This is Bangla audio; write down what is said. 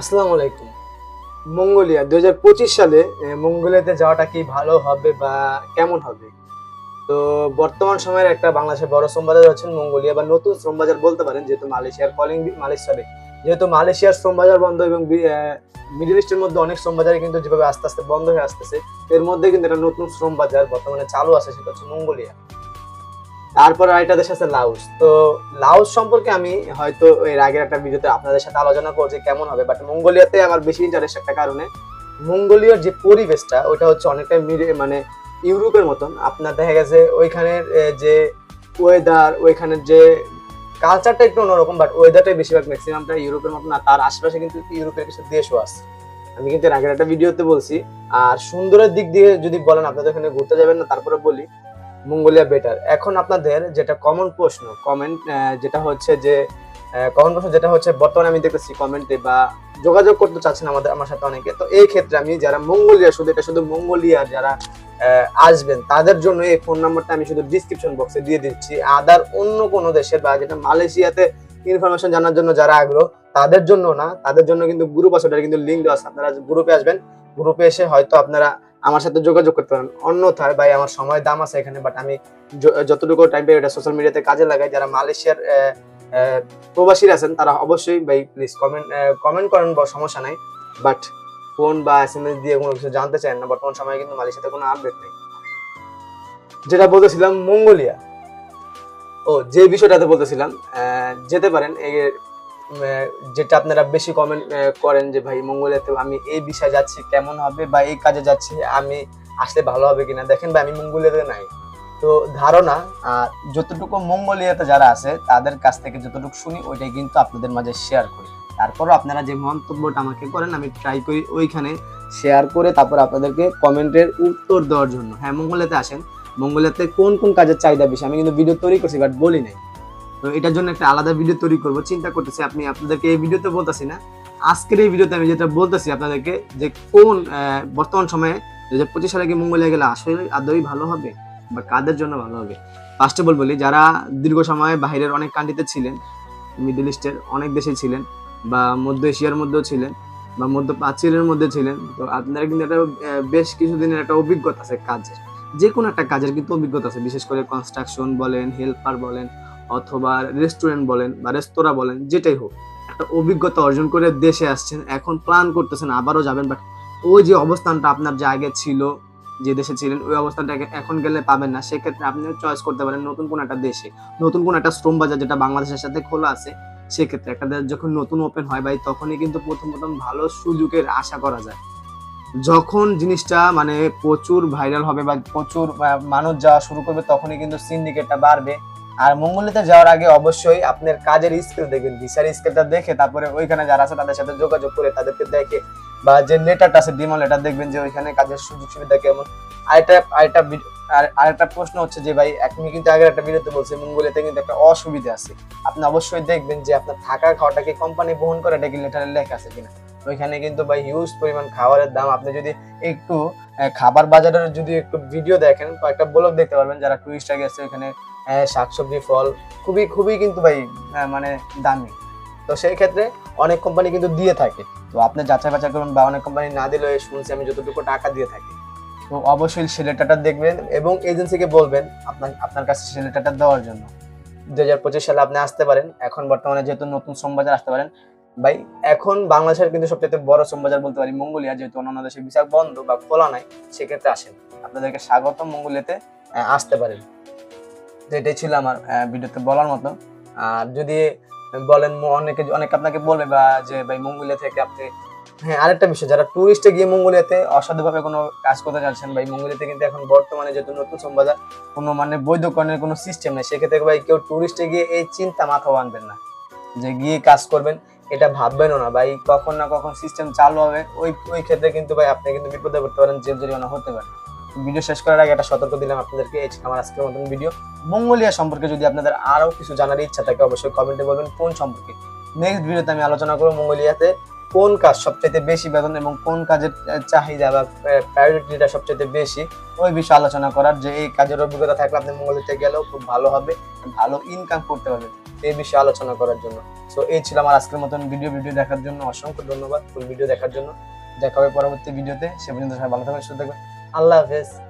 আসসালামু আলাইকুম। মঙ্গোলিয়া দু হাজার পঁচিশ সালে মঙ্গোলিয়াতে যাওয়াটা কি ভালো হবে বা কেমন হবে? তো বর্তমান সময়ের একটা বাংলাদেশের বড় শ্রমবাজার হচ্ছেন মঙ্গোলিয়া বা নতুন শ্রমবাজার বলতে পারেন, যেহেতু মালয়েশিয়ার কলিং মালয়েশিয়ারে যেহেতু মালয়েশিয়ার শ্রমবাজার বন্ধ এবং মিডিল ইস্টের মধ্যে অনেক শ্রমবাজারে কিন্তু যেভাবে আস্তে আস্তে বন্ধ হয়ে আসতেছে, এর মধ্যে কিন্তু একটা নতুন শ্রমবাজার বর্তমানে চালু আছে, সেটা হচ্ছে মঙ্গোলিয়া। তারপর আরেকটা দেশ আছে লাউস। তো লাউস সম্পর্কে আমি হয়তো এর আগের একটা ভিডিওতে আপনাদের সাথে আলোচনা করছি কেমন হবে বাট মঙ্গোলিয়াতে আমার বেশি ইন্টারেস্ট একটা কারণে মঙ্গোলিয়ার যে পরিবেশটা ওটা হচ্ছে অনেকটা মানে ইউরোপের মতন। আপনার দেখা গেছে ওইখানের যে ওয়েদার ওইখানের যে কালচারটা একটু অন্যরকম বাট ওয়েদারটাই বেশিরভাগ ম্যাক্সিমামটা ইউরোপের মতন না তার আশেপাশে কিন্তু ইউরোপের কিছু দেশও আছে। আমি কিন্তু আগের একটা ভিডিওতে বলছি। আর সুন্দরের দিক দিয়ে যদি বলেন, আপনাদের ওখানে ঘুরতে যাবেন না, তারপরে বলি মঙ্গোলিয়া বেটার। এখন আপনাদের যেটা কমন প্রশ্ন কমেন্ট যেটা হচ্ছে যে কমন প্রশ্ন যেটা হচ্ছে, বর্তমানে আমি দেখতেছি কমেন্টে বা যোগাযোগ করতে চাচ্ছেন আমাদের, আমার সাথে অনেকে। তো এই ক্ষেত্রে আমি যারা মঙ্গোলিয়া, শুধু এটা শুধু মঙ্গোলিয়া যারা আসবেন, তাদের জন্য এই ফোন নাম্বারটা আমি শুধু ডিসক্রিপশন বক্সে দিয়ে দিচ্ছি। আদার অন্য কোনো দেশের বা যেটা মালয়েশিয়াতে ইনফরমেশন জানার জন্য যারা আগ্রহ, তাদের জন্য না, তাদের জন্য কিন্তু গ্রুপ আছে, ওটার কিন্তু লিঙ্ক দেওয়া আছে। আপনারা গ্রুপে আসবেন গ্রুপে এসে হয়তো আপনারা আমার সাথে যোগাযোগ করতে পারেন। অন্যথায় ভাই, আমার সময় দাম আছে এখানে বাট আমি যতটুকু টাইম পাই এটা সোশ্যাল মিডিয়াতে কাজে লাগাই, যারা মালয়েশিয়ার প্রবাসীরা আছেন, তারা অবশ্যই ভাই প্লিজ কমেন্ট কমেন্ট করেন, বা, সমস্যা নাই। বাট ফোন বা এস এম এস দিয়ে কোনো কিছু জানতে চান না, বর্তমান সময়ে কিন্তু মালয়েশিয়াতে কোনো আপডেট নেই। যেটা বলতেছিলাম, মঙ্গোলিয়া। ও, যে বিষয়টাতে বলতেছিলাম যেতে পারেন যেটা আপনারা বেশি কমেন্ট করেন যে, ভাই মঙ্গোলিয়াতে আমি এই বিষয়ে যাচ্ছি, কেমন হবে বা এই কাজে যাচ্ছি, আমি আসলে ভালো হবে কিনা? দেখেন ভাই, আমি মঙ্গোলিয়াতে নাই। তো ধারণা, আর যতটুকু মঙ্গোলিয়াতে যারা আছে, তাদের কাছ থেকে যতটুকু শুনি, ওইটাই কিন্তু আপনাদের মাঝে শেয়ার করি। তারপরও আপনারা যে মন্তব্যটা আমাকে করেন, আমি ট্রাই করি ওইখানে শেয়ার করে, তারপর আপনাদেরকে কমেন্টের উত্তর দেওয়ার জন্য। হ্যাঁ মঙ্গোলিয়াতে আসেন। মঙ্গোলিয়াতে কোন কোন কাজের চাহিদা বেশি? আমি কিন্তু ভিডিও তৈরি করছি বাট বলি নাই। তো এটার জন্য একটা আলাদা ভিডিও তৈরি করব। চিন্তা করতেছি আপনি, আপনাদেরকে এই ভিডিওতে বলতেছি না। আজকের এই ভিডিওতে আমি যেটা বলতেছি আপনাদেরকে, যে কোন বর্তমান সময়ে দু হাজার পঁচিশ সালে কি মঙ্গোলিয়া গেলে আসলে আদৌ ভালো হবে বা কাদের জন্য ভালো হবে? ফার্স্ট অল বলি, যারা দীর্ঘ সময় বাইরের অনেক কান্ট্রিতে ছিলেন মিডল ইস্টের অনেক দেশে ছিলেন, বা মধ্য এশিয়ার মধ্যেও ছিলেন, বা মধ্য প্রাচ্যের মধ্যে ছিলেন, তো আপনারা কিন্তু একটা বেশ কিছুদিনের একটা অভিজ্ঞতা আছে কাজের। যে কোনো একটা কাজের কিন্তু অভিজ্ঞতা আছে, বিশেষ করে কনস্ট্রাকশন বলেন হেল্পার বলেন অথবা রেস্টুরেন্ট বলেন বা রেস্তোরাঁ বলেন, যেটাই হোক, একটা অভিজ্ঞতা অর্জন করে দেশে আসছেন, এখন প্ল্যান করতেছেন, আবারও যাবেন বাট ওই যে অবস্থানটা আপনার যে আগে ছিল, যে দেশে ছিলেন, ওই অবস্থানটাকে এখন গেলে পাবেন না। সেক্ষেত্রে আপনি চয়েস করতে পারেন নতুন কোনো একটা দেশে। নতুন কোনো একটা শ্রম বাজার যেটা বাংলাদেশের সাথে খোলা আছে, সেক্ষেত্রে একটা দেশ যখন নতুন ওপেন হয়, ভাই, তখনই কিন্তু প্রথম প্রথম ভালো সুযোগের আশা করা যায়। যখন জিনিসটা মানে প্রচুর ভাইরাল হবে বা প্রচুর মানুষ যাওয়া শুরু করবে, তখনই কিন্তু সিন্ডিকেটটা বাড়বে। আর মঙ্গলিতে যাওয়ার আগে অবশ্যই আপনার কাজের স্কিল দেখবেন ভিসার স্কিলটা দেখে তারপরে ওইখানে যারা আছে তাদের সাথে যোগাযোগ করে তাদেরকে দেখে বা যে লেটারটা আছে ডিমো লেটার দেখবেন যে ওইখানে কাজের সুযোগ সুবিধা কেমন। আরেকটা আরেকটা আর আরেকটা প্রশ্ন হচ্ছে যে ভাই আপনি কিন্তু আগের একটা ভিডিওতে বলছি মঙ্গলিয়াতে কিন্তু একটা অসুবিধা আছে। আপনি অবশ্যই দেখবেন যে আপনার থাকা খাওয়াটাকে কোম্পানি বহন করে এটা কি লেটারে লেখা আছে কিনা। ওইখানে কিন্তু ভাই হিউজ পরিমাণ খাবারের দাম। আপনি যদি একটু খাবার বাজারের যদি একটু ভিডিও দেখেন কয়েকটা ব্লগ দেখতে পারবেন যারা টুরিস্টরা গেছে আহ, শাকসবজি, ফল খুবই খুবই কিন্তু ভাই মানে দামি। তো সেই ক্ষেত্রে অনেক কোম্পানি কিন্তু দিয়ে থাকে। তো আপনি যাচাই বাছাই করুন বা অনেক কোম্পানি না দিলেও শুনছি আমি যতটুকু টাকা দিয়ে থাকি। তো অবশ্যই সে দেখবেন এবং এজেন্সিকে বলবেন আপনার আপনার কাছে সে দেওয়ার জন্য। দু হাজার পঁচিশ সালে আপনি আসতে পারেন। এখন বর্তমানে যেহেতু নতুন শ্রমবাজার আসতে পারেন। ভাই, এখন বাংলাদেশের কিন্তু সবচেয়ে বড় শ্রমবাজার বলতে পারি মঙ্গোলিয়া, যেহেতু অন্যান্য দেশে ভিসা বন্ধ বা খোলা নাই, সেক্ষেত্রে আসেন। আপনাদেরকে স্বাগত মঙ্গোলিয়াতে আসতে পারেন। তো এটাই ছিল আমার ভিডিওতে বলার মতো। আর যদি বলেন অনেকে, অনেক আপনাকে বলবে বা যে, ভাই, মঙ্গোলিয়া থেকে আপনি হ্যাঁ আরেকটা বিষয়, যারা টুরিস্টে গিয়ে মঙ্গোলিয়াতে অসাধুভাবে কোনো কাজ করতে চাচ্ছেন, ভাই, মঙ্গোলিয়াতে কিন্তু এখন বর্তমানে যেহেতু নতুন সম্বাজার কোনো মানে বৈধকরণের কোনো সিস্টেম নেই, সেক্ষেত্রে, ভাই, কেউ টুরিস্টে গিয়ে এই চিন্তা মাথাও আনবেন না। যে গিয়ে কাজ করবেন, এটা ভাববেনও না, ভাই, কখন না কখন সিস্টেম চালু হবে, ওই ওই ক্ষেত্রে কিন্তু, ভাই, আপনি কিন্তু বিপদে পড়তে পারেন, জেল জরিমানা হতে পারে। ভিডিও শেষ করার আগে একটা সতর্ক দিলাম আপনাদেরকে, এই আমার আজকের মতন ভিডিও। মঙ্গোলিয়া সম্পর্কে যদি আপনাদের আরও কিছু জানার ইচ্ছা থাকে, অবশ্যই কমেন্টে বলবেন কোন সম্পর্কে। নেক্সট ভিডিওতে আমি আলোচনা করব মঙ্গোলিয়াতে কোন কাজ সবচেয়ে বেশি বেতন এবং কোন কাজের চাহিদা বা প্রায়োরিটিটা সবচেয়ে বেশি, ওই বিষয়ে আলোচনা করার যে এই কাজের অভিজ্ঞতা থাকলে আপনি মঙ্গোলিয়াতে গেলেও খুব ভালো হবে, ভালো ইনকাম করতে পারবেন এই বিষয়ে আলোচনা করার জন্য। সো এই ছিল আমার আজকের মতন ভিডিও। ভিডিও দেখার জন্য অসংখ্য ধন্যবাদ। ফুল ভিডিও দেখার জন্য। দেখা হবে পরবর্তী ভিডিওতে। সে পর্যন্ত সবাই ভালো থাকবেন, সুস্থ থাকবেন। I love his